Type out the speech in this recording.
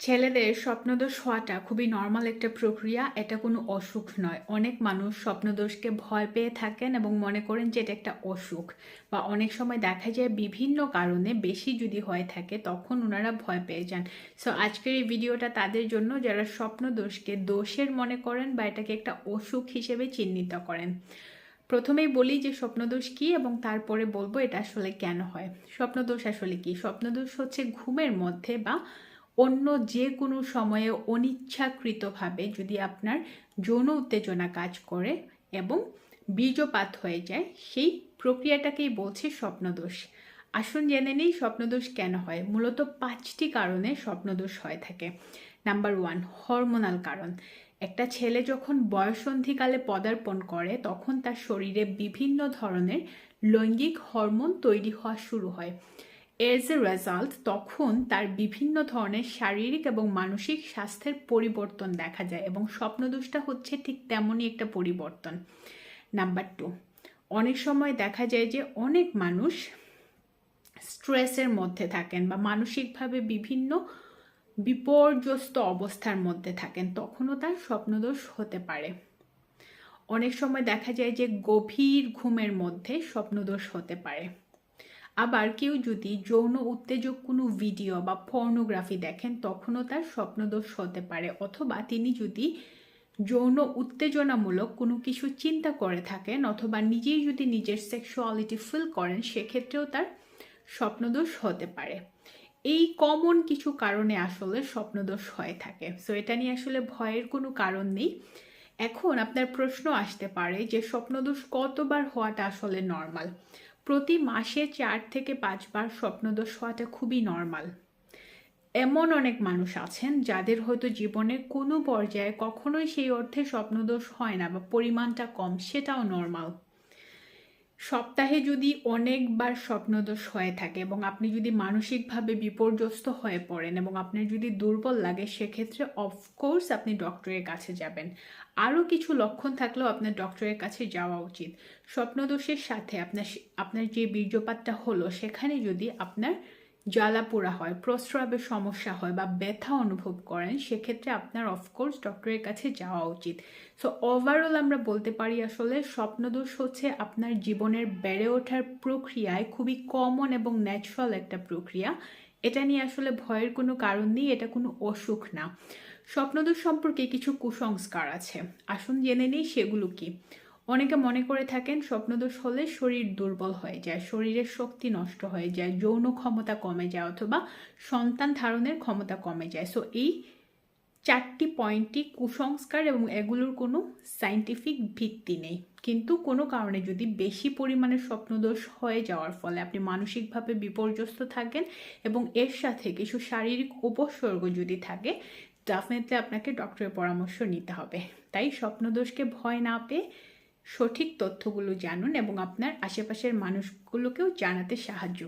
ছেলেদের স্বপ্নদোষ হওয়াটা খুবই নর্মাল একটা প্রক্রিয়া, এটা কোনো অসুখ নয়। অনেক মানুষ স্বপ্নদোষকে ভয় পেয়ে থাকেন এবং মনে করেন যে এটা একটা অসুখ বা অনেক সময় দেখা যায় বিভিন্ন কারণে বেশি যদি হয়ে থাকে তখন ওনারা ভয় পেয়ে যান। সো আজকের এই ভিডিওটা তাদের জন্য যারা স্বপ্নদোষকে দোষের মনে করেন বা এটাকে একটা অসুখ হিসেবে চিহ্নিত করেন। প্রথমেই বলি যে স্বপ্নদোষ কী এবং তারপরে বলব এটা আসলে কেন হয়। স্বপ্নদোষ আসলে কি? স্বপ্নদোষ হচ্ছে ঘুমের মধ্যে বা অন্য যে কোনো সময়ে অনিচ্ছাকৃতভাবে যদি আপনার যৌন উত্তেজনা কাজ করে এবং বীর্যপাত হয়ে যায়, সেই প্রক্রিয়াটাকেই বলছে স্বপ্নদোষ। আসুন জেনে নেই স্বপ্নদোষ কেন হয়। মূলত পাঁচটি কারণে স্বপ্নদোষ হয়ে থাকে। নাম্বার ওয়ান, হরমোনাল কারণ। একটা ছেলে যখন বয়সন্ধিকালে পদার্পণ করে, তখন তার শরীরে বিভিন্ন ধরনের লৈঙ্গিক হরমোন তৈরি হওয়া শুরু হয়। এজ এ রেজাল্ট তখন তার বিভিন্ন ধরনের শারীরিক এবং মানসিক স্বাস্থ্যের পরিবর্তন দেখা যায় এবং স্বপ্নদোষটা হচ্ছে ঠিক তেমনই একটা পরিবর্তন। নাম্বার টু অনেক সময় দেখা যায় যে অনেক মানুষ স্ট্রেসের মধ্যে থাকেন বা মানসিকভাবে বিভিন্ন বিপর্যস্ত অবস্থার মধ্যে থাকেন, তখনও তার স্বপ্নদোষ হতে পারে। অনেক সময় দেখা যায় যে গভীর ঘুমের মধ্যে স্বপ্নদোষ হতে পারে। আবার কেউ যদি যৌন উত্তেজক কোনো ভিডিও বা পর্নোগ্রাফি দেখেন, তখনও তার স্বপ্নদোষ হতে পারে। অথবা তিনি যদি যৌন উত্তেজনামূলক কোনো কিছু চিন্তা করে থাকেন, অথবা নিজেই যদি নিজের সেক্সুয়ালিটি ফিল করেন, সেক্ষেত্রেও তার স্বপ্নদোষ হতে পারে। এই কমন কিছু কারণে আসলে স্বপ্নদোষ হয়ে থাকে। সো এটা নিয়ে আসলে ভয়ের কোনো কারণ নেই। এখন আপনার প্রশ্ন আসতে পারে যে স্বপ্নদোষ কতবার হওয়াটা আসলে নর্মাল প্রতি মাসে চার থেকে পাঁচবার স্বপ্নদোষ হওয়াটা খুবই নর্মাল এমন অনেক মানুষ আছেন যাদের হয়তো জীবনে কোনো পর্যায়ে কখনোই সেই অর্থে স্বপ্নদোষ হয় না বা পরিমাণটা কম, সেটাও নর্মাল সপ্তাহে যদি অনেকবার স্বপ্নদোষ হয়ে থাকে এবং আপনি যদি মানসিকভাবে বিপর্যস্ত হয়ে পড়েন এবং আপনার যদি দুর্বল লাগে, সেক্ষেত্রে অফকোর্স আপনি ডক্টরের কাছে যাবেন। আরও কিছু লক্ষণ থাকলেও আপনার ডক্টরের কাছে যাওয়া উচিত। স্বপ্নদোষের সাথে আপনার আপনার যে বীর্যপাতটা হলো, সেখানে যদি আপনার জ্বালা পোড়া হয়, প্রস্রাবের সমস্যা হয় বা ব্যথা অনুভব করেন, সেক্ষেত্রে আপনার অফকোর্স ডক্টরের কাছে যাওয়া উচিত। সো ওভারঅল আমরা বলতে পারি আসলে স্বপ্নদোষ হচ্ছে আপনার জীবনের বেড়ে ওঠার প্রক্রিয়ায় খুবই কমন এবং ন্যাচারাল একটা প্রক্রিয়া। এটা নিয়ে আসলে ভয়ের কোনো কারণ নেই, এটা কোনো অসুখ না। স্বপ্নদোষ সম্পর্কে কিছু কুসংস্কার আছে। আসুন জেনে নিই সেগুলো কি। অনেকে মনে করে থাকেন স্বপ্নদোষ হলে শরীর দুর্বল হয়ে যায়, শরীরের শক্তি নষ্ট হয়ে যায়, যৌন ক্ষমতা কমে যায় অথবা সন্তান ধারণের ক্ষমতা কমে যায়। সো এই চারটি পয়েন্টটি কুসংস্কার এবং এগুলোর কোনো সাইন্টিফিক ভিত্তি নেই। কিন্তু কোনো কারণে যদি বেশি পরিমাণে স্বপ্নদোষ হয়ে যাওয়ার ফলে আপনি মানসিকভাবে বিপর্যস্ত থাকেন এবং এর সাথে কিছু শারীরিক উপসর্গ যদি থাকে ডেফিনেটলি আপনাকে ডক্টরের পরামর্শ নিতে হবে। তাই স্বপ্নদোষকে ভয় না পেয়ে সঠিক তথ্যগুলো জানুন এবং আপনার আশেপাশের মানুষগুলোকেও জানাতে সাহায্য